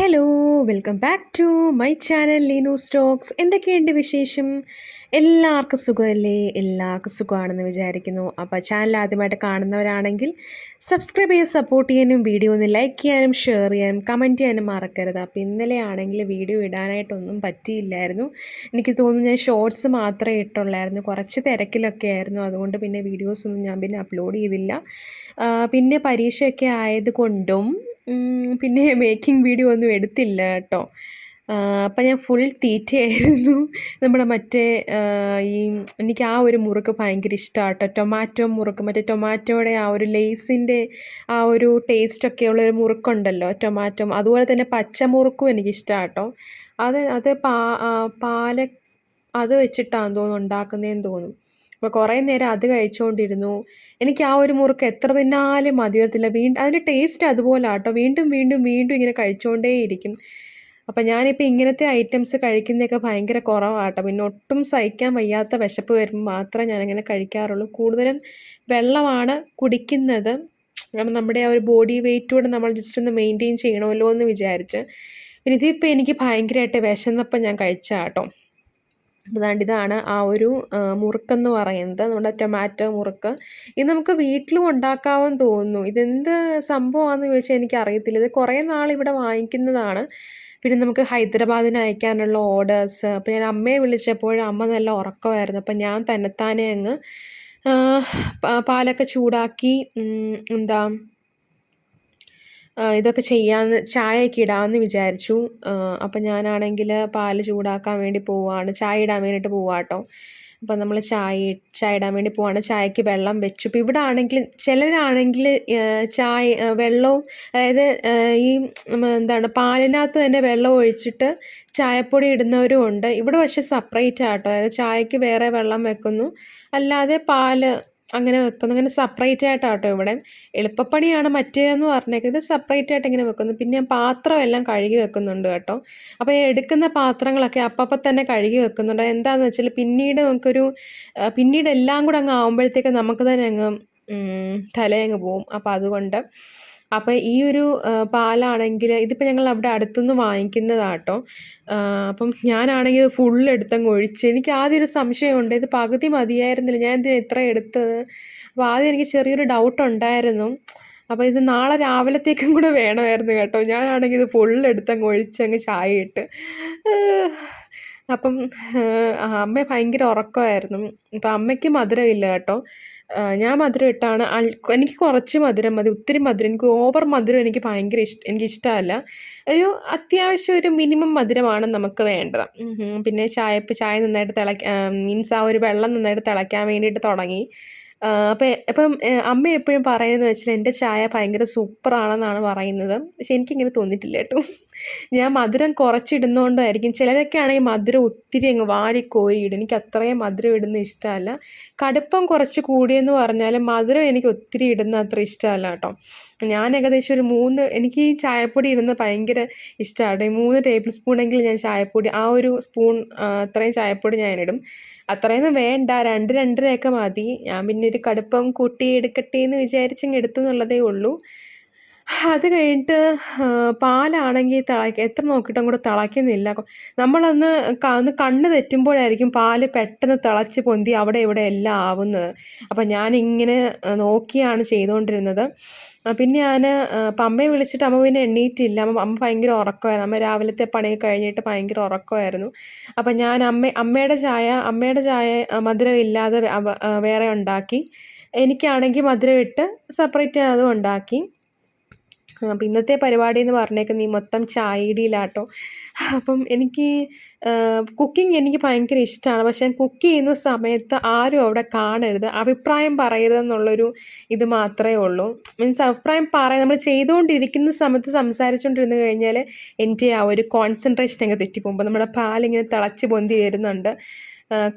Hello welcome back to my channel Leenu Stokes എന്തൊക്കെയുണ്ട് വിശേഷം? എല്ലാവർക്കും സുഖമല്ലേ? എല്ലാവർക്കും സുഖമാണെന്ന് വിചാരിക്കുന്നു. അപ്പോൾ ചാനൽ ആദ്യമായിട്ട് കാണുന്നവരാണെങ്കിൽ സബ്സ്ക്രൈബ് ചെയ്ത് സപ്പോർട്ട് ചെയ്യാനും വീഡിയോ ഒന്ന് ലൈക്ക് ചെയ്യാനും ഷെയർ ചെയ്യാനും കമന്റ് ചെയ്യാനും മറക്കരുത്. അപ്പോൾ ഇന്നലെ ആണെങ്കിൽ വീഡിയോ ഇടാനായിട്ടൊന്നും പറ്റിയില്ലായിരുന്നു. എനിക്ക് തോന്നുന്നു ഞാൻ ഷോർട്സ് മാത്രമേ ഇട്ടുള്ളായിരുന്നു. കുറച്ച് തിരക്കിലൊക്കെ ആയിരുന്നു. അതുകൊണ്ട് പിന്നെ വീഡിയോസൊന്നും ഞാൻ പിന്നെ അപ്ലോഡ് ചെയ്തില്ല. പിന്നെ പരീക്ഷയൊക്കെ ആയതുകൊണ്ടും പിന്നെ മേക്കിംഗ് വീഡിയോ ഒന്നും എടുത്തില്ല കേട്ടോ. അപ്പം ഞാൻ ഫുൾ തീറ്റയായിരുന്നു. നമ്മുടെ മറ്റേ ഈ എനിക്ക് ആ ഒരു മുറുക്ക് ഭയങ്കര ഇഷ്ടമാണ് ടൊമാറ്റോ മുറുക്ക് മറ്റേ ടൊമാറ്റോയുടെ ആ ഒരു ലേസിന്റെ ആ ഒരു ടേസ്റ്റൊക്കെ ഒരു മുറുക്കുണ്ടല്ലോ ടൊമാറ്റോ. അതുപോലെ തന്നെ പച്ചമുറുക്കും എനിക്കിഷ്ടമാണ് കേട്ടോ അത് അത് പാ പാല അത് വെച്ചിട്ടാണെന്ന് തോന്നുന്നു ഉണ്ടാക്കുന്നതെന്ന് തോന്നുന്നു. അപ്പോൾ കുറേ നേരം അത് കഴിച്ചുകൊണ്ടിരുന്നു എനിക്ക് ആ ഒരു മുറുക്ക് എത്ര തിന്നാലും മതി വരത്തില്ല. വീണ്ടും അതിന്റെ ടേസ്റ്റ് അതുപോലെ കേട്ടോ വീണ്ടും വീണ്ടും വീണ്ടും ഇങ്ങനെ കഴിച്ചുകൊണ്ടേയിരിക്കും അപ്പം ഞാനിപ്പോൾ ഇങ്ങനത്തെ ഐറ്റംസ് കഴിക്കുന്നതൊക്കെ ഭയങ്കര കുറവാട്ടോ. പിന്നെ ഒട്ടും സഹിക്കാൻ വയ്യാത്ത വിശപ്പ് വരുമ്പോൾ മാത്രമേ ഞാനങ്ങനെ കഴിക്കാറുള്ളൂ. കൂടുതലും വെള്ളമാണ് കുടിക്കുന്നത്. കാരണം നമ്മുടെ ആ ഒരു ബോഡി വെയിറ്റോടെ നമ്മൾ ജസ്റ്റ് ഒന്ന് മെയിന്റെയിൻ ചെയ്യണമല്ലോ എന്ന് വിചാരിച്ച്. പിന്നെ ഇതിപ്പോൾ എനിക്ക് ഭയങ്കരമായിട്ട് വിശന്നപ്പം ഞാൻ കഴിച്ചാട്ടോ. അതാണ്ട് ഇതാണ് ആ ഒരു മുറുക്കെന്ന് പറയുന്നത്. നമ്മുടെ ടൊമാറ്റോ മുറുക്ക്. ഇത് നമുക്ക് വീട്ടിലും ഉണ്ടാക്കാമെന്ന് തോന്നുന്നു. ഇതെന്ത് സംഭവമാണെന്ന് ചോദിച്ചാൽ എനിക്കറിയത്തില്ല. ഇത് കുറേ നാൾ ഇവിടെ വാങ്ങിക്കുന്നതാണ്. പിന്നെ നമുക്ക് ഹൈദരാബാദിന് അയക്കാനുള്ള ഓർഡേഴ്സ്. അപ്പോൾ ഞാൻ അമ്മയെ വിളിച്ചപ്പോൾ അമ്മ നല്ല ഉറക്കമായിരുന്നു. അപ്പം ഞാൻ തന്നെത്താനെ അങ്ങ് പാലൊക്കെ ചൂടാക്കി എന്താ ഇതൊക്കെ ചെയ്യാമെന്ന് ചായയൊക്കെ ഇടാമെന്ന് വിചാരിച്ചു. അപ്പം ഞാനാണെങ്കിൽ പാൽ ചൂടാക്കാൻ വേണ്ടി പോവുകയാണ് ചായ ഇടാൻ വേണ്ടിയിട്ട് പോവാട്ടോ അപ്പം നമ്മൾ ചായ ചായ ഇടാൻ വേണ്ടി പോവാണ്. ചായക്ക് വെള്ളം വെച്ചു. ഇപ്പം ഇവിടെ ആണെങ്കിൽ ചിലരാണെങ്കിൽ ചായ വെള്ളവും അതായത് ഈ എന്താണ് പാലിനകത്ത് തന്നെ വെള്ളം ഒഴിച്ചിട്ട് ചായപ്പൊടി ഇടുന്നവരും ഉണ്ട്. ഇവിടെ പക്ഷേ സെപ്പറേറ്റ് ആട്ടോ അതായത് ചായക്ക് വേറെ വെള്ളം വെക്കുന്നു. അല്ലാതെ പാൽ അങ്ങനെ വെക്കുന്നു. അങ്ങനെ സെപ്പറേറ്റ് ആയിട്ടാട്ടോ ഇവിടെ. എളുപ്പപ്പണിയാണ് മറ്റേതെന്ന് പറഞ്ഞേക്കുന്നത്. സെപ്പറേറ്റ് ആയിട്ട് ഇങ്ങനെ വെക്കുന്നു. പിന്നെ ഞാൻ പാത്രം എല്ലാം കഴുകി വെക്കുന്നുണ്ട് കേട്ടോ. അപ്പോൾ എടുക്കുന്ന പാത്രങ്ങളൊക്കെ അപ്പം തന്നെ കഴുകി വെക്കുന്നുണ്ട്. എന്താണെന്ന് വെച്ചാൽ പിന്നീട് നമുക്കൊരു പിന്നീട് എല്ലാം കൂടെ അങ്ങ് ആകുമ്പോഴത്തേക്ക് നമുക്ക് തന്നെ അങ്ങ് തലയങ്ങ് പോവും. അപ്പോൾ അതുകൊണ്ട് അപ്പോൾ ഈ ഒരു പാലാണെങ്കിൽ ഇതിപ്പോൾ ഞങ്ങൾ അവിടെ അടുത്തുനിന്ന് വാങ്ങിക്കുന്നതാട്ടോ അപ്പം ഞാനാണെങ്കിൽ ഫുൾ എടുത്തങ്ങ് ഒഴിച്ച്. എനിക്ക് ആദ്യം ഒരു സംശയമുണ്ട് ഇത് പകുതി മതിയായിരുന്നില്ല ഞാൻ ഇതിന് എത്ര എടുത്തത്? അപ്പോൾ ആദ്യം എനിക്ക് ചെറിയൊരു ഡൗട്ട് ഉണ്ടായിരുന്നു. അപ്പോൾ ഇത് നാളെ രാവിലത്തേക്കും കൂടെ വേണമായിരുന്നു കേട്ടോ. ഞാനാണെങ്കിൽ ഇത് ഫുൾ എടുത്തങ്ങ് ഒഴിച്ചങ്ങ് ചായ ഇട്ട്. അപ്പം അമ്മ ഭയങ്കര ഉറക്കമായിരുന്നു. അപ്പം അമ്മയ്ക്ക് മധുരമില്ല കേട്ടോ. ഞാൻ മധുരം ഇട്ടാണ്. എനിക്ക് കുറച്ച് മധുരം മതി. ഒത്തിരി മധുരം. എനിക്ക് ഓവർ മധുരം എനിക്ക് ഭയങ്കര ഇഷ്ടം എനിക്ക് ഇഷ്ടമല്ല ഒരു അത്യാവശ്യം ഒരു മിനിമം മധുരമാണ് നമുക്ക് വേണ്ടത്. പിന്നെ ചായ ഇപ്പോൾ ചായ നന്നായിട്ട് തിളയ്ക്ക മീൻസ് ആ ഒരു വെള്ളം നന്നായിട്ട് തിളയ്ക്കാൻ വേണ്ടിയിട്ട് തുടങ്ങി. അപ്പം ഇപ്പം അമ്മ എപ്പോഴും പറയുന്നത് വെച്ചാൽ എന്റെ ചായ ഭയങ്കര സൂപ്പറാണെന്നാണ് പറയുന്നത്. പക്ഷെ എനിക്കിങ്ങനെ തോന്നിയിട്ടില്ല കേട്ടോ. ഞാൻ മധുരം കുറച്ചിടുന്നതുകൊണ്ടായിരിക്കും ചിലരൊക്കെ ആണെങ്കിൽ മധുരം ഒത്തിരി അങ്ങ് വാരി കോരിയിടും എനിക്ക് അത്രയും മധുരം ഇടുന്ന ഇഷ്ടമല്ല. കടുപ്പം കുറച്ച് കൂടിയെന്ന് പറഞ്ഞാൽ മധുരം എനിക്ക് ഒത്തിരി ഇടുന്ന അത്ര ഇഷ്ടമല്ല കേട്ടോ. ഞാൻ ഏകദേശം ഒരു മൂന്ന് എനിക്ക് ഈ ചായപ്പൊടി ഇടുന്നത് ഭയങ്കര ഇഷ്ടമാണ്. ഈ മൂന്ന് ടേബിൾ സ്പൂണെങ്കിലും ഞാൻ ചായപ്പൊടി ആ ഒരു സ്പൂൺ അത്രയും ചായപ്പൊടി ഞാനിടും അത്രയൊന്നും വേണ്ട. രണ്ട് രണ്ടരയൊക്കെ മതി. ഞാൻ പിന്നെ ഒരു കടുപ്പം കൂട്ടി എടുക്കട്ടെ എന്ന് വിചാരിച്ചങ്ങ് എടുത്തു എന്നുള്ളതേ ഉള്ളൂ. അത് കഴിഞ്ഞിട്ട് പാലാണെങ്കിൽ തിളക്കി എത്ര നോക്കിയിട്ടും കൂടെ തിളയ്ക്കുന്നില്ല. നമ്മളൊന്ന് ഒന്ന് കണ്ണ് തെറ്റുമ്പോഴായിരിക്കും പാൽ പെട്ടെന്ന് തിളച്ച് പൊന്തി അവിടെ ഇവിടെ എല്ലാം ആവുന്നത്. അപ്പം ഞാനിങ്ങനെ നോക്കിയാണ് ചെയ്തുകൊണ്ടിരുന്നത്. പിന്നെ ഞാൻ അമ്മയെ വിളിച്ചിട്ട് അമ്മ പിന്നെ എണ്ണീറ്റില്ല. അമ്മ അമ്മ ഭയങ്കര ഉറക്കമായിരുന്നു. അമ്മ രാവിലത്തെ പണി കഴിഞ്ഞിട്ട് ഭയങ്കര ഉറക്കമായിരുന്നു. അപ്പം ഞാൻ അമ്മ അമ്മയുടെ ചായ അമ്മയുടെ ചായ മധുരം ഇല്ലാതെ വേറെ ഉണ്ടാക്കി. എനിക്കാണെങ്കിൽ മധുരം ഇട്ട് സെപ്പറേറ്റ് അതും ഉണ്ടാക്കി. അപ്പം ഇന്നത്തെ പരിപാടി എന്ന് പറഞ്ഞേക്കുന്നത് ഈ മൊത്തം ചായയിടിയിലാട്ടോ. അപ്പം എനിക്ക് കുക്കിംഗ് എനിക്ക് ഭയങ്കര ഇഷ്ടമാണ് പക്ഷേ കുക്ക് ചെയ്യുന്ന സമയത്ത് ആരും അവിടെ കാണരുത്. അഭിപ്രായം പറയരുതെന്നുള്ളൊരു ഇത് മാത്രമേ ഉള്ളൂ. മീൻസ് അഭിപ്രായം പറയാൻ നമ്മൾ ചെയ്തുകൊണ്ടിരിക്കുന്ന സമയത്ത് സംസാരിച്ചുകൊണ്ടിരുന്ന് കഴിഞ്ഞാൽ എന്റെ ആ ഒരു കോൺസെൻട്രേഷൻ അങ്ങ് തെറ്റിപ്പോകുമ്പോൾ നമ്മുടെ പാലിങ്ങനെ തിളച്ച് പൊന്തി വരുന്നുണ്ട്.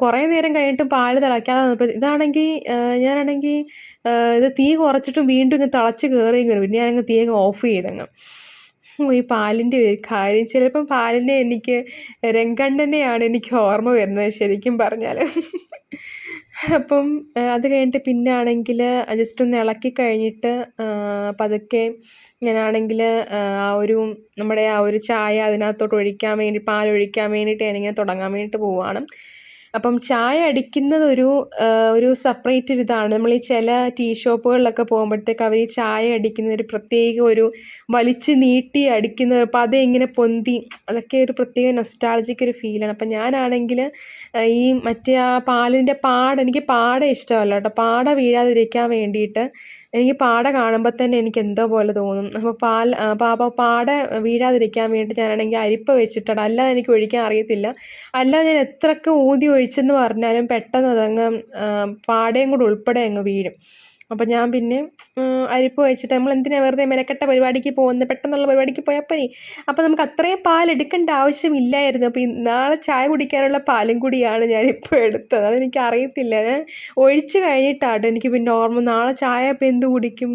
കുറേ നേരം കഴിഞ്ഞിട്ട് പാൽ തിളയ്ക്കാതെ വന്നപ്പോൾ ഇതാണെങ്കിൽ ഞാനാണെങ്കിൽ ഇത് തീ കുറച്ചിട്ടും വീണ്ടും ഇങ്ങ് തിളച്ച് കയറി വരും. പിന്നെ ഞാനങ്ങ് തീ അങ്ങ് ഓഫ് ചെയ്തങ്ങ്. ഈ പാലിന്റെ ഒരു കാര്യം. ചിലപ്പം പാലിനെ എനിക്ക് രംഗണ്ണനെയാണ് എനിക്ക് ഓർമ്മ വരുന്നത് ശരിക്കും പറഞ്ഞാൽ അപ്പം അത് കഴിഞ്ഞിട്ട് പിന്നെ ആണെങ്കിൽ ജസ്റ്റ് ഒന്ന് ഇളക്കി കഴിഞ്ഞിട്ട് പതുക്കെ ഞാനാണെങ്കിൽ ആ ഒരു നമ്മുടെ ആ ഒരു ചായ അതിനകത്തോട്ട് ഒഴിക്കാൻ വേണ്ടി പാൽ ഒഴിക്കാൻ വേണ്ടിയിട്ട് ഞാനിങ്ങനെ തുടങ്ങാൻ വേണ്ടിയിട്ട് പോവുകയാണ് അപ്പം ചായ അടിക്കുന്നത് ഒരു ഒരു സെപ്പറേറ്റ് ഒരു ഇതാണ്. നമ്മൾ ഈ ചില ടീ ഷോപ്പുകളിലൊക്കെ പോകുമ്പോഴത്തേക്ക് അവർ ഈ ചായ അടിക്കുന്ന ഒരു പ്രത്യേക ഒരു വലിച്ച് നീട്ടി അടിക്കുന്ന അപ്പം ഇങ്ങനെ പൊന്തി അതൊക്കെ ഒരു പ്രത്യേക നൊസ്റ്റാളജിക്ക് ഒരു ഫീലാണ് അപ്പം ഞാനാണെങ്കിൽ ഈ മറ്റേ ആ പാലിന്റെ പാട എനിക്ക് പാട ഇഷ്ടമല്ല കേട്ടോ. പാട വീഴാതിരിക്കാൻ വേണ്ടിയിട്ട് എനിക്ക് പാട കാണുമ്പോൾ തന്നെ എനിക്ക് എന്തോ പോലെ തോന്നും. അപ്പോൾ പാൽ പാപ്പ പാട വീഴാതിരിക്കാൻ വേണ്ടി ഞാനാണെങ്കിൽ അരിപ്പ വെച്ചിട്ടാണ്. അല്ലാതെ എനിക്ക് ഒഴിക്കാൻ അറിയത്തില്ല. അല്ലാതെ ഞാൻ എത്രയൊക്കെ ഊതി ഒഴിച്ചെന്ന് പറഞ്ഞാലും പെട്ടെന്ന് അതങ്ങ് പാടയും കൂടെ ഉൾപ്പെടെ അങ്ങ് വീഴും. അപ്പോൾ ഞാൻ പിന്നെ അരിപ്പ് വെച്ചിട്ട് നമ്മൾ എന്തിനാണ് വെറുതെ മെനക്കെട്ട പരിപാടിക്ക് പോകുന്നത് പെട്ടെന്നുള്ള പരിപാടിക്ക് പോയാൽ പോയി അപ്പോൾ നമുക്ക് അത്രയും പാൽ എടുക്കേണ്ട ആവശ്യമില്ലായിരുന്നു. അപ്പം നാളെ ചായ കുടിക്കാനുള്ള പാലും കൂടിയാണ് ഞാനിപ്പോൾ എടുത്തത്. അതെനിക്ക് അറിയത്തില്ല. ഞാൻ ഒഴിച്ച് കഴിഞ്ഞിട്ടാട്ടോ എനിക്ക് പിന്നെ ഓർമ്മ നാളെ ചായ അപ്പം എന്ത് കുടിക്കും?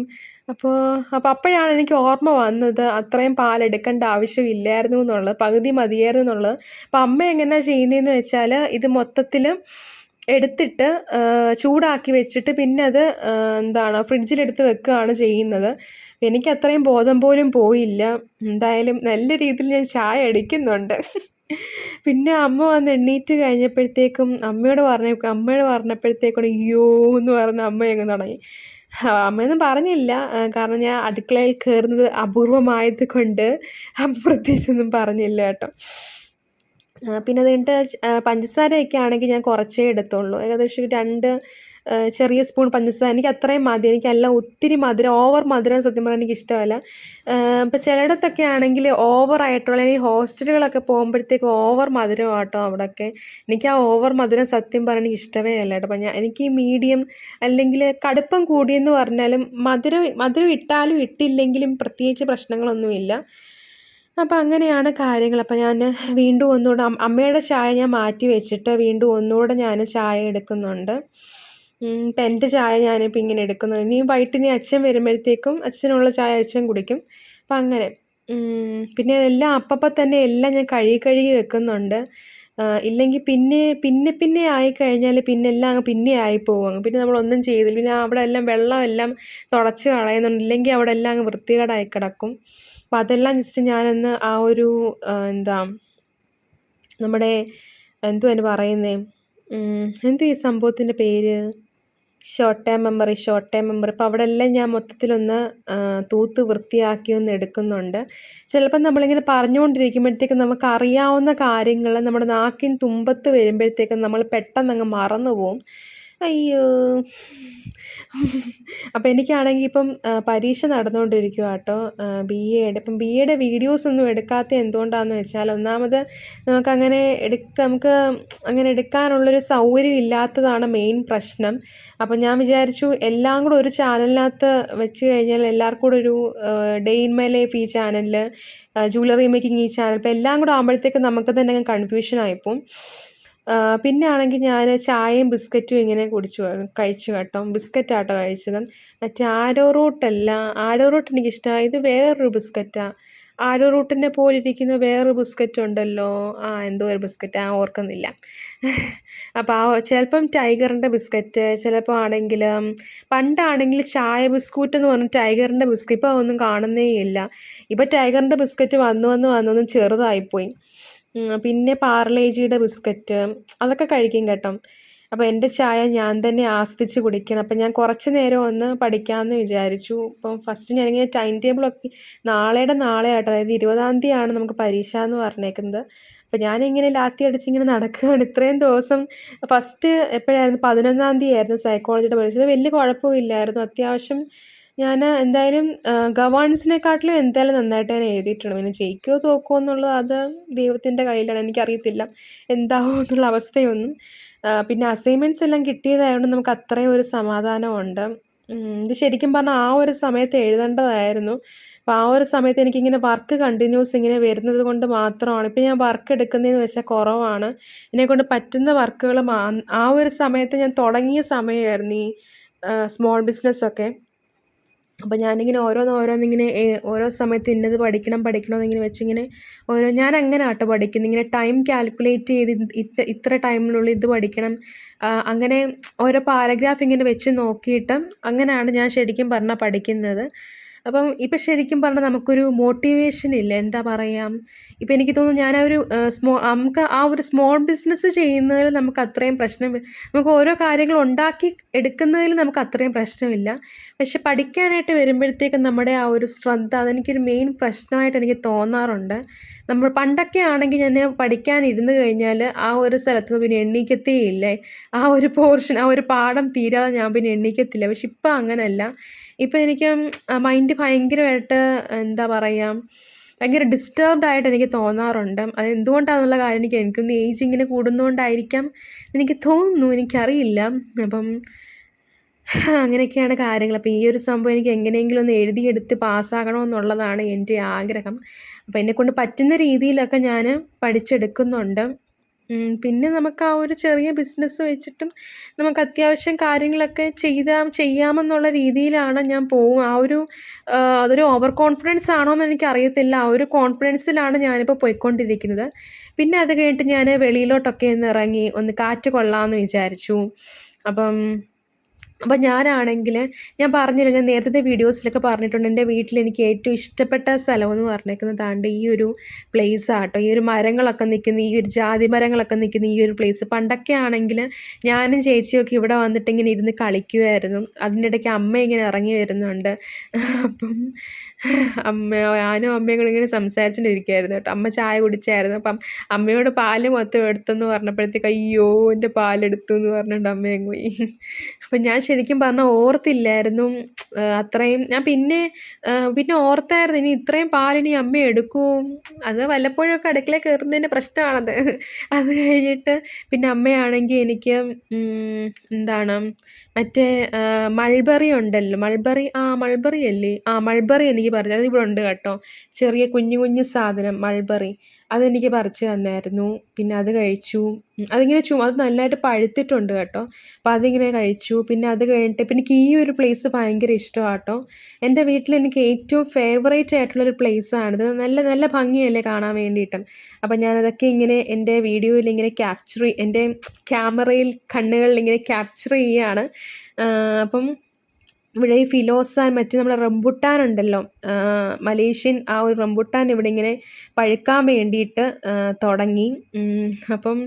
അപ്പോൾ അപ്പോൾ അപ്പോഴാണ് എനിക്ക് ഓർമ്മ വന്നത് അത്രയും പാലെടുക്കേണ്ട ആവശ്യമില്ലായിരുന്നു എന്നുള്ളത്. പകുതി മതിയായിരുന്നു എന്നുള്ളത്. അപ്പോൾ അമ്മ എങ്ങനെയാണ് ചെയ്യുന്നതെന്ന് വെച്ചാൽ ഇത് മൊത്തത്തിൽ എടുത്തിട്ട് ചൂടാക്കി വെച്ചിട്ട് പിന്നെ അത് എന്താണ് ഫ്രിഡ്ജിലെടുത്ത് വെക്കുകയാണ് ചെയ്യുന്നത്. എനിക്ക് അത്രയും ബോധം പോലും പോയില്ല. എന്തായാലും നല്ല രീതിയിൽ ഞാൻ ചായ അടിക്കുന്നുണ്ട്. പിന്നെ അമ്മ വന്ന് എണ്ണീറ്റ് കഴിഞ്ഞപ്പോഴത്തേക്കും അമ്മയോട് പറഞ്ഞ അമ്മയോട് പറഞ്ഞപ്പോഴത്തേക്കും അയ്യോ എന്ന് പറഞ്ഞ അമ്മ അങ്ങ് തുടങ്ങി. അമ്മയൊന്നും പറഞ്ഞില്ല. കാരണം ഞാൻ അടുക്കളയിൽ കയറുന്നത് അപൂർവമായത് കൊണ്ട് അമ്മ പ്രത്യേകിച്ചൊന്നും പറഞ്ഞില്ല കേട്ടോ. പിന്നെ അത് കഴിഞ്ഞിട്ട് പഞ്ചസാരയൊക്കെ ആണെങ്കിൽ ഞാൻ കുറച്ചേ എടുത്തുള്ളൂ. ഏകദേശം രണ്ട് ചെറിയ സ്പൂൺ പഞ്ചസാര. എനിക്ക് അത്രയും മതി അല്ല ഒത്തിരി മധുരം ഓവർ മധുരം സത്യം പറഞ്ഞാൽ എനിക്ക് ഇഷ്ടമല്ല. ഇപ്പോൾ ചിലയിടത്തൊക്കെ ആണെങ്കിൽ ഓവർ ആയിട്ടുള്ള ഈ ഹോസ്റ്റലുകളൊക്കെ പോകുമ്പോഴത്തേക്ക് ഓവർ മധുരം ആട്ടോ അവിടെയൊക്കെ. എനിക്ക് ആ ഓവർ മധുരം സത്യം പറഞ്ഞാൽ എനിക്ക് ഇഷ്ടമേ അല്ല കേട്ടോ. അപ്പം ഞാൻ എനിക്ക് മീഡിയം അല്ലെങ്കിൽ കടുപ്പം കൂടിയെന്ന് പറഞ്ഞാലും മധുരം മധുരം ഇട്ടാലും ഇട്ടില്ലെങ്കിലും പ്രത്യേകിച്ച് പ്രശ്നങ്ങളൊന്നുമില്ല. അപ്പം അങ്ങനെയാണ് കാര്യങ്ങൾ. അപ്പം ഞാൻ വീണ്ടും ഒന്നുകൂടെ അമ്മയുടെ ചായ ഞാൻ മാറ്റി വെച്ചിട്ട് വീണ്ടും ഒന്നുകൂടെ ഞാൻ ചായ എടുക്കുന്നുണ്ട്. ഇപ്പം എന്റെ ചായ ഞാനിപ്പോൾ ഇങ്ങനെ എടുക്കുന്നുണ്ട്. ഇനി വൈകിട്ട് ഇനി അച്ഛൻ വരുമ്പോഴത്തേക്കും അച്ഛനുള്ള ചായ അച്ഛൻ കുടിക്കും. അപ്പം അങ്ങനെ. പിന്നെ എല്ലാം അപ്പപ്പം തന്നെ എല്ലാം ഞാൻ കഴുകി കഴുകി വെക്കുന്നുണ്ട്. ഇല്ലെങ്കിൽ പിന്നെ പിന്നെ പിന്നെ ആയി കഴിഞ്ഞാൽ പിന്നെ എല്ലാം അങ്ങ് പിന്നെ ആയിപ്പോവും പിന്നെ നമ്മളൊന്നും ചെയ്തില്ല. പിന്നെ അവിടെ എല്ലാം വെള്ളം എല്ലാം തുടച്ച് കളയുന്നുണ്ട്. ഇല്ലെങ്കിൽ അവിടെ എല്ലാം അങ്ങ് വൃത്തികേടായി കിടക്കും. അപ്പം അതെല്ലാം ജസ്റ്റ് ഞാനൊന്ന് ആ ഒരു എന്താ നമ്മുടെ എന്തുവാ അതിന് പറയുന്നത് എന്തോ ഈ സംഭവത്തിന്റെ പേര്? Short time memory short time memory അപ്പോൾ അവിടെ എല്ലാം ഞാൻ മൊത്തത്തിലൊന്ന് തൂത്ത് വൃത്തിയാക്കി ഒന്ന് എടുക്കുന്നുണ്ട്. ചിലപ്പം നമ്മളിങ്ങനെ പറഞ്ഞുകൊണ്ടിരിക്കുമ്പോഴത്തേക്കും നമുക്ക് അറിയാവുന്ന കാര്യങ്ങൾ നമ്മുടെ നാക്കിൻ തുമ്പത്ത് വരുമ്പോഴത്തേക്കും നമ്മൾ പെട്ടെന്ന് അങ്ങ് മറന്നു പോവും അയ്യോ. അപ്പോൾ എനിക്കാണെങ്കിൽ ഇപ്പം പരീക്ഷ നടന്നുകൊണ്ടിരിക്കുക കേട്ടോ ബി എയുടെ ഇപ്പം ബി എയുടെ വീഡിയോസ് ഒന്നും എടുക്കാത്ത എന്തുകൊണ്ടാണെന്ന് വെച്ചാൽ ഒന്നാമത് നമുക്കങ്ങനെ എടുക്ക നമുക്ക് അങ്ങനെ എടുക്കാനുള്ളൊരു സൗകര്യം ഇല്ലാത്തതാണ് മെയിൻ പ്രശ്നം. അപ്പം ഞാൻ വിചാരിച്ചു എല്ലാം കൂടെ ഒരു ചാനലിനകത്ത് വെച്ച് കഴിഞ്ഞാൽ എല്ലാവർക്കും കൂടെ ഒരു ഡേ ഇൻ മൈ ലൈഫ് ഈ ചാനലിൽ ജ്വല്ലറി മേക്കിംഗ് ഈ ചാനൽ ഇപ്പം എല്ലാം കൂടെ ആകുമ്പോഴത്തേക്കും നമുക്ക് തന്നെ കൺഫ്യൂഷൻ ആയിപ്പോവും. പിന്നെ ആണെങ്കിൽ ഞാൻ ചായയും ബിസ്ക്കറ്റും ഇങ്ങനെ കുടിച്ചു കഴിച്ചു കേട്ടോ. ബിസ്ക്കറ്റാട്ടോ കഴിച്ചത്. മറ്റേ ആരോ റൂട്ടല്ല ആരോ റൂട്ട് എനിക്കിഷ്ടമാണ് ഇത് വേറൊരു ബിസ്ക്കറ്റാണ് ആരോ റൂട്ടിനെ പോലെ ഇരിക്കുന്ന വേറൊരു ബിസ്ക്കറ്റ് ഉണ്ടല്ലോ ആ എന്തോ ഒരു ബിസ്ക്കറ്റ് ആ ഓർക്കുന്നില്ല. അപ്പോൾ ആ ചിലപ്പം ടൈഗറിന്റെ ബിസ്ക്കറ്റ് ചിലപ്പോൾ ആണെങ്കിൽ പണ്ടാണെങ്കിൽ ചായ ബിസ്ക്കൂട്ട് എന്ന് പറഞ്ഞ ടൈഗറിന്റെ ബിസ്ക്കറ്റ്. ഇപ്പോൾ ഒന്നും കാണുന്നേ ഇല്ല ഇപ്പോൾ ടൈഗറിന്റെ ബിസ്ക്കറ്റ് വന്നു വന്ന് വന്നൊന്നും ചെറുതായിപ്പോയി. പിന്നെ പാർലേജിയുടെ ബിസ്ക്കറ്റ് അതൊക്കെ കഴിക്കും കേട്ടോ. അപ്പോൾ എന്റെ ചായ ഞാൻ തന്നെ ആസ്വദിച്ച് കുടിക്കണം. അപ്പോൾ ഞാൻ കുറച്ച് നേരം ഒന്ന് പഠിക്കാമെന്ന് വിചാരിച്ചു. ഇപ്പം ഫസ്റ്റ് ഞാൻ ഞാനിങ്ങനെ ടൈം ടേബിളൊക്കെ നാളെയുടെ നാളെ ആട്ടോ. അതായത് ഇരുപതാം തീയതിയാണ് നമുക്ക് പരീക്ഷ എന്ന് പറഞ്ഞേക്കുന്നത്. അപ്പം ഞാനിങ്ങനെ ലാത്തി അടിച്ചിങ്ങനെ നടക്കുകയാണ്. ഇത്രയും ദിവസം ഫസ്റ്റ് എപ്പോഴായിരുന്നു? പതിനൊന്നാം തീയതി ആയിരുന്നു സൈക്കോളജിയുടെ പരീക്ഷ. വലിയ കുഴപ്പമില്ലായിരുന്നു അത്യാവശ്യം ഞാൻ എന്തായാലും ഗവേണൻസിനെക്കാട്ടിലും എന്തായാലും നന്നായിട്ട് ഞാൻ എഴുതിയിട്ടുണ്ട്. പിന്നെ ജയിക്കുമോ തോക്കുമോ എന്നുള്ളത് അത് ദൈവത്തിന്റെ കയ്യിലാണ്. എനിക്കറിയത്തില്ല എന്താവോ എന്നുള്ള അവസ്ഥയൊന്നും. പിന്നെ അസൈൻമെന്റ്സ് എല്ലാം കിട്ടിയതായതുകൊണ്ട് നമുക്ക് അത്രയും ഒരു സമാധാനമുണ്ട്. ഇത് ശരിക്കും പറഞ്ഞാൽ ആ ഒരു സമയത്ത് എഴുതേണ്ടതായിരുന്നു. അപ്പോൾ ആ ഒരു സമയത്ത് എനിക്കിങ്ങനെ വർക്ക് കണ്ടിന്യൂസ് ഇങ്ങനെ വരുന്നത് കൊണ്ട് മാത്രമാണ്. ഇപ്പം ഞാൻ വർക്ക് എടുക്കുന്നതെന്ന് വെച്ചാൽ കുറവാണ്. എന്നെക്കൊണ്ട് പറ്റുന്ന വർക്കുകൾ ആ ഒരു സമയത്ത് ഞാൻ തുടങ്ങിയ സമയമായിരുന്നു ഈ സ്മോൾ ബിസിനസ്സൊക്കെ അപ്പോൾ ഞാനിങ്ങനെ ഓരോന്ന് ഓരോന്നിങ്ങനെ ഓരോ സമയത്ത് ഇന്നത് പഠിക്കണം പഠിക്കണം എന്നിങ്ങനെ വെച്ചിങ്ങനെ ഓരോ ഞാൻ അങ്ങനെ ആട്ടോ പഠിക്കുന്നത് ഇങ്ങനെ ടൈം കാൽക്കുലേറ്റ് ചെയ്ത് ഇത്ര ഇത്ര ടൈമിനുള്ളിൽ ഇത് പഠിക്കണം. അങ്ങനെ ഓരോ പാരഗ്രാഫ് ഇങ്ങനെ വെച്ച് നോക്കിയിട്ട് അങ്ങനെയാണ് ഞാൻ ശരിക്കും പറഞ്ഞാൽ പഠിക്കുന്നത്. അപ്പം ഇപ്പം ശരിക്കും പറഞ്ഞാൽ നമുക്കൊരു മോട്ടിവേഷൻ ഇല്ല? എന്താ പറയാം? ഇപ്പം എനിക്ക് തോന്നുന്നു ഞാൻ ആ ഒരു സ്മോ നമുക്ക് ആ ഒരു സ്മോൾ ബിസിനസ് ചെയ്യുന്നതിൽ നമുക്ക് അത്രയും പ്രശ്നം നമുക്ക് ഓരോ കാര്യങ്ങൾ ഉണ്ടാക്കി എടുക്കുന്നതിൽ നമുക്ക് അത്രയും പ്രശ്നമില്ല. പക്ഷെ പഠിക്കാനായിട്ട് വരുമ്പോഴത്തേക്കും നമ്മുടെ ആ ഒരു ശ്രദ്ധ അതെനിക്കൊരു മെയിൻ പ്രശ്നമായിട്ട് എനിക്ക് തോന്നാറുണ്ട്. നമ്മൾ പണ്ടൊക്കെ ആണെങ്കിൽ ഞാൻ പഠിക്കാൻ ഇരുന്ന് കഴിഞ്ഞാൽ ആ ഒരു സ്ഥലത്ത് പിന്നെ എണ്ണീക്കത്തേ ഇല്ല ആ ഒരു പോർഷൻ ആ ഒരു പാഠം തീരാതെ ഞാൻ പിന്നെ എണ്ണീക്കത്തില്ല. പക്ഷെ ഇപ്പം അങ്ങനെയല്ല ഇപ്പം എനിക്ക് മൈൻഡ് ഭയങ്കരമായിട്ട് എന്താ പറയുക ഭയങ്കര ഡിസ്റ്റർബ്ഡ് ആയിട്ട് എനിക്ക് തോന്നാറുണ്ട്. അത് എന്തുകൊണ്ടാണെന്നുള്ള കാര്യം എനിക്ക് എനിക്കൊന്ന് ഏജ് ഇങ്ങനെ കൂടുന്നതുകൊണ്ടായിരിക്കാം എനിക്ക് തോന്നുന്നു. എനിക്കറിയില്ല. അപ്പം അങ്ങനെയൊക്കെയാണ് കാര്യങ്ങൾ. അപ്പോൾ ഈ ഒരു സംഭവം എനിക്ക് എങ്ങനെയെങ്കിലും ഒന്ന് എഴുതിയെടുത്ത് പാസ്സാകണമെന്നുള്ളതാണ് എന്റെ ആഗ്രഹം. അപ്പോൾ എന്നെക്കൊണ്ട് പറ്റുന്ന രീതിയിലൊക്കെ ഞാൻ പഠിച്ചെടുക്കുന്നുണ്ട്. പിന്നെ നമുക്ക് ആ ഒരു ചെറിയ ബിസിനസ് വെച്ചിട്ടും നമുക്ക് അത്യാവശ്യം കാര്യങ്ങളൊക്കെ ചെയ്താൽ ചെയ്യാമെന്നുള്ള രീതിയിലാണ് ഞാൻ പോകും ആ ഒരു അതൊരു ഓവർ കോൺഫിഡൻസ് ആണോ എന്ന് എനിക്ക് അറിയത്തില്ല ആ ഒരു കോൺഫിഡൻസിലാണ് ഞാനിപ്പോൾ പോയിക്കൊണ്ടിരിക്കുന്നത്. പിന്നെ അത് കഴിഞ്ഞിട്ട് ഞാൻ വെളിയിലോട്ടൊക്കെ ഒന്ന് ഇറങ്ങി ഒന്ന് കാറ്റ് കൊള്ളാമെന്ന് വിചാരിച്ചു. അപ്പം അപ്പം ഞാനാണെങ്കിൽ ഞാൻ പറഞ്ഞില്ല ഞാൻ നേരത്തെ വീഡിയോസിലൊക്കെ പറഞ്ഞിട്ടുണ്ട് എന്റെ വീട്ടിൽ എനിക്ക് ഏറ്റവും ഇഷ്ടപ്പെട്ട സ്ഥലമെന്ന് പറഞ്ഞേക്കുന്നത് താണ്ട് ഈ ഒരു പ്ലേസ് ആട്ടോ. ഈ ഒരു മരങ്ങളൊക്കെ നിൽക്കുന്ന ഈ ഒരു ജാതി മരങ്ങളൊക്കെ നിൽക്കുന്ന ഈ ഒരു പ്ലേസ് പണ്ടൊക്കെ ആണെങ്കിൽ ഞാനും ചേച്ചിയൊക്കെ ഇവിടെ വന്നിട്ട് ഇങ്ങനെ ഇരുന്ന് കളിക്കുമായിരുന്നു അതിന്റെ ഇടയ്ക്ക് അമ്മ ഇങ്ങനെ ഇറങ്ങി വരുന്നുണ്ട്. അപ്പം അമ്മ ഞാനും അമ്മയും ഇങ്ങനെ സംസാരിച്ചുകൊണ്ടിരിക്കുകയായിരുന്നു കേട്ടോ. അമ്മ ചായ കുടിച്ചായിരുന്നു. അപ്പം അമ്മയോട് പാൽ മൊത്തം എടുത്തെന്ന് പറഞ്ഞപ്പോഴത്തേക്ക് അയ്യോ എന്റെ പാലെടുത്തു എന്ന് പറഞ്ഞിട്ട് അമ്മയും പോയി. അപ്പം ഞാൻ ശരിക്കും പറഞ്ഞാൽ ഓർത്തില്ലായിരുന്നു. അത്രയും ഞാൻ പിന്നെ പിന്നെ ഓർത്തായിരുന്നു. ഇനി ഇത്രയും പാലിനി അമ്മ എടുക്കൂ. അത് വല്ലപ്പോഴൊക്കെ അടുക്കളയിൽ കയറുന്നതിന്റെ പ്രശ്നമാണത്. അത് കഴിഞ്ഞിട്ട് പിന്നെ അമ്മയാണെങ്കിൽ എനിക്ക് എന്താണ് മറ്റേ മൾബറി ഉണ്ടല്ലോ. മൾബറി ആ മൾബറി അല്ലേ? ആ മൾബറി എനിക്ക് പറഞ്ഞത് ഇവിടെ ഉണ്ട് കേട്ടോ. ചെറിയ കുഞ്ഞു കുഞ്ഞു സാധനം മൾബറി. അതെനിക്ക് പറിച്ച് തന്നായിരുന്നു. പിന്നെ അത് കഴിച്ചു. അതിങ്ങനെ ചു അത് നല്ലതായിട്ട് പഴുത്തിട്ടുണ്ട് കേട്ടോ. അപ്പോൾ അതിങ്ങനെ കഴിച്ചു. പിന്നെ അത് കഴിഞ്ഞിട്ട് പിന്നെ എനിക്ക് ഈ ഒരു പ്ലേസ് ഭയങ്കര ഇഷ്ടമാണ് കേട്ടോ. എന്റെ വീട്ടിൽ എനിക്ക് ഏറ്റവും ഫേവറേറ്റ് ആയിട്ടുള്ളൊരു പ്ലേസാണിത് നല്ല നല്ല ഭംഗിയല്ലേ കാണാൻ വേണ്ടിയിട്ടും. അപ്പം ഞാനതൊക്കെ ഇങ്ങനെ എന്റെ വീഡിയോയിൽ ഇങ്ങനെ ക്യാപ്ചർ എന്റെ ക്യാമറയിൽ കണ്ണുകളിൽ ഇങ്ങനെ ക്യാപ്ചർ ചെയ്യുകയാണ് അപ്പം ഇവിടെ ഈ ഫിലോസാൻ മറ്റ് നമ്മുടെ റംബുട്ടാൻ ഉണ്ടല്ലോ മലേഷ്യൻ ആ ഒരു റംബുട്ടാൻ ഇവിടെ ഇങ്ങനെ പഴുക്കാൻ വേണ്ടിയിട്ട് തുടങ്ങി. അപ്പം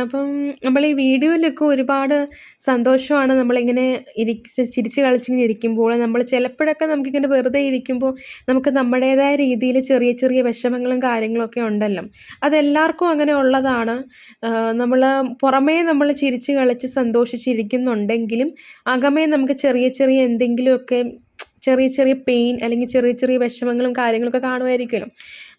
അപ്പം നമ്മൾ ഈ വീഡിയോയിലൊക്കെ ഒരുപാട് സന്തോഷമാണ് നമ്മളിങ്ങനെ ഇരിച്ച് ചിരിച്ച് കളിച്ചിങ്ങനെ ഇരിക്കുമ്പോൾ. നമ്മൾ ചിലപ്പോഴൊക്കെ നമുക്കിങ്ങനെ വെറുതെ ഇരിക്കുമ്പോൾ നമുക്ക് നമ്മുടേതായ രീതിയിൽ ചെറിയ ചെറിയ വിഷമങ്ങളും കാര്യങ്ങളൊക്കെ ഉണ്ടല്ലോ. അതെല്ലാവർക്കും അങ്ങനെ ഉള്ളതാണ്. നമ്മൾ പുറമേ നമ്മൾ ചിരിച്ച് കളിച്ച് സന്തോഷിച്ചിരിക്കുന്നുണ്ടെങ്കിലും അകമേ നമുക്ക് ചെറിയ ചെറിയ എന്തെങ്കിലുമൊക്കെ ചെറിയ ചെറിയ പെയിൻ അല്ലെങ്കിൽ ചെറിയ ചെറിയ വിഷമങ്ങളും കാര്യങ്ങളൊക്കെ കാണുമായിരിക്കുമല്ലോ.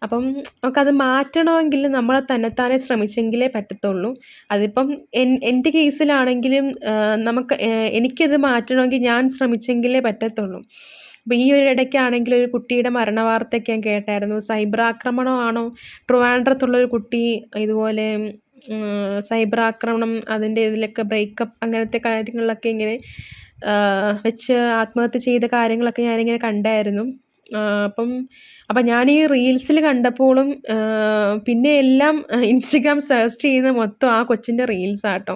അപ്പം നമുക്കത് മാറ്റണമെങ്കിൽ നമ്മൾ തന്നെത്താനെ ശ്രമിച്ചെങ്കിലേ പറ്റത്തുള്ളൂ. അതിപ്പം എൻ എന്റെ കേസിലാണെങ്കിലും നമുക്ക് എനിക്കത് മാറ്റണമെങ്കിൽ ഞാൻ ശ്രമിച്ചെങ്കിലേ പറ്റത്തുള്ളൂ. അപ്പോൾ ഈ ഒരു ഇടയ്ക്കാണെങ്കിൽ ഒരു കുട്ടിയുടെ മരണ വാർത്തയൊക്കെ ഞാൻ കേട്ടായിരുന്നു. സൈബർ ആക്രമണമാണോ? ട്രിവാൻഡ്രത്തുള്ളൊരു കുട്ടി ഇതുപോലെ സൈബർ ആക്രമണം അതിന്റെ ഇതിലൊക്കെ ബ്രേക്കപ്പ് അങ്ങനത്തെ കാര്യങ്ങളിലൊക്കെ ഇങ്ങനെ വെച്ച് ആത്മഹത്യ ചെയ്ത കാര്യങ്ങളൊക്കെ ഞാനിങ്ങനെ കണ്ടായിരുന്നു. അപ്പം അപ്പം ഞാൻ ഈ റീൽസിൽ കണ്ടപ്പോഴും പിന്നെ എല്ലാം ഇൻസ്റ്റഗ്രാം സെർച്ച് ചെയ്യുന്ന മൊത്തം ആ കൊച്ചിന്റെ റീൽസാട്ടോ.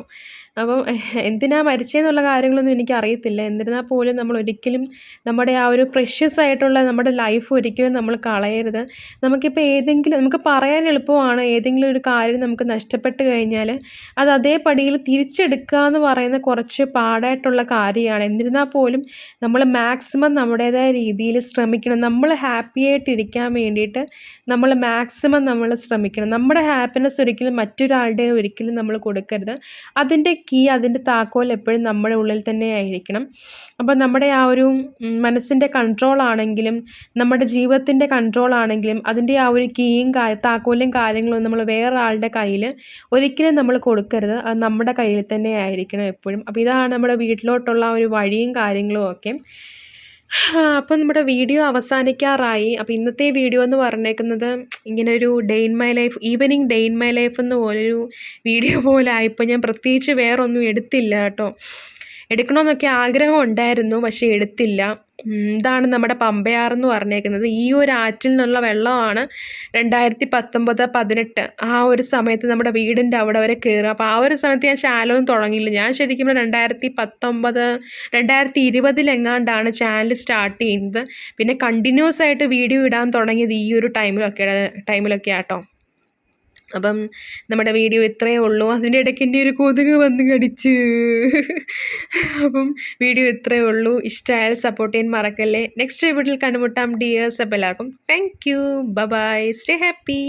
അപ്പം എന്തിനാണ് മരിച്ചതെന്നുള്ള കാര്യങ്ങളൊന്നും എനിക്ക് എനിക്കറിയത്തില്ല. എന്നിരുന്നാൽ പോലും നമ്മൾ ഒരിക്കലും നമ്മുടെ ആ ഒരു പ്രഷ്യസ് ആയിട്ടുള്ള നമ്മുടെ ലൈഫ് ഒരിക്കലും നമ്മൾ കളയരുത്. നമുക്കിപ്പോൾ ഏതെങ്കിലും നമുക്ക് പറയാൻ എളുപ്പമാണ് ഏതെങ്കിലും ഒരു കാര്യം നമുക്ക് നഷ്ടപ്പെട്ട് കഴിഞ്ഞാൽ അത് അതേ പടിയിൽ തിരിച്ചെടുക്കുക എന്ന് പറയുന്ന കുറച്ച് പാടായിട്ടുള്ള കാര്യമാണ്. എന്നിരുന്നാൽ പോലും നമ്മൾ മാക്സിമം നമ്മുടേതായ രീതിയിൽ ശ്രമിക്കണം. നമ്മൾ ഹാപ്പി ആയിട്ടിരിക്കാൻ വേണ്ടിയിട്ട് നമ്മൾ മാക്സിമം നമ്മൾ ശ്രമിക്കണം. നമ്മുടെ ഹാപ്പിനെസ് ഒരിക്കലും മറ്റൊരാളുടെ ഒരിക്കലും നമ്മൾ കൊടുക്കരുത്. അതിന്റെ കീ അതിന്റെ താക്കോൽ എപ്പോഴും നമ്മുടെ ഉള്ളിൽ തന്നെ ആയിരിക്കണം. അപ്പോൾ നമ്മുടെ ആ ഒരു മനസ്സിന്റെ കൺട്രോൾ ആണെങ്കിലും നമ്മുടെ ജീവിതത്തിന്റെ കൺട്രോൾ ആണെങ്കിലും അതിന്റെ ആ ഒരു കീയും താക്കോലും കാര്യങ്ങളും നമ്മൾ വേറെ ആളുടെ കയ്യിൽ ഒരിക്കലും നമ്മൾ കൊടുക്കരുത്. അത് നമ്മുടെ കയ്യിൽ തന്നെ ആയിരിക്കണം എപ്പോഴും. അപ്പോൾ ഇതാണ് നമ്മുടെ വീട്ടിലോട്ടുള്ള ഒരു വഴിയും കാര്യങ്ങളും ഒക്കെ. അപ്പം നമ്മുടെ വീഡിയോ അവസാനിക്കാറായി. അപ്പോൾ ഇന്നത്തെ വീഡിയോ എന്ന് പറഞ്ഞേക്കുന്നത് ഇങ്ങനെ ഒരു day in my life evening day in my life എന്ന് പോലൊരു വീഡിയോ പോലെ ആയിപ്പോൾ ഞാൻ പ്രത്യേകിച്ച് വേറൊന്നും എടുത്തില്ല കേട്ടോ. എടുക്കണമെന്നൊക്കെ ആഗ്രഹം ഉണ്ടായിരുന്നു പക്ഷേ എടുത്തില്ല. ഇതാണ് നമ്മുടെ പമ്പയാർ എന്ന് പറഞ്ഞേക്കുന്നത്. ഈ ഒരു ആറ്റിൽ നിന്നുള്ള വെള്ളമാണ് രണ്ടായിരത്തി പത്തൊമ്പത് പതിനെട്ട്. ആ ഒരു സമയത്ത് നമ്മുടെ വീടിന്റെ അവിടെ വരെ കയറുക. അപ്പോൾ ആ ഒരു സമയത്ത് ഞാൻ ചാനലൊന്നും തുടങ്ങിയില്ല. ഞാൻ ശരിക്കും രണ്ടായിരത്തി പത്തൊമ്പത് രണ്ടായിരത്തി ഇരുപതിലെങ്ങാണ്ടാണ് ചാനൽ സ്റ്റാർട്ട് ചെയ്യുന്നത്. പിന്നെ കണ്ടിന്യൂസ് ആയിട്ട് വീഡിയോ ഇടാൻ തുടങ്ങിയത് ഈ ഒരു ടൈമിലൊക്കെ ടൈമിലൊക്കെ ആട്ടോ അപ്പം നമ്മുടെ വീഡിയോ ഇത്രയേ ഉള്ളൂ. അതിന്റെ ഇടയ്ക്ക് എന്റെ ഒരു കൊതുക് വന്ന് കടിച്ച്. അപ്പം വീഡിയോ ഇത്രയേ ഉള്ളൂ. ഇഷ്ടമായാൽ സപ്പോർട്ട് ചെയ്യാൻ മറക്കല്ലേ. നെക്സ്റ്റ് വീഡിയോയിൽ കണ്ടുമുട്ടാം. ഡിയേഴ്സ് അപ്പോൾ എല്ലാവർക്കും. Thank you bye stay happy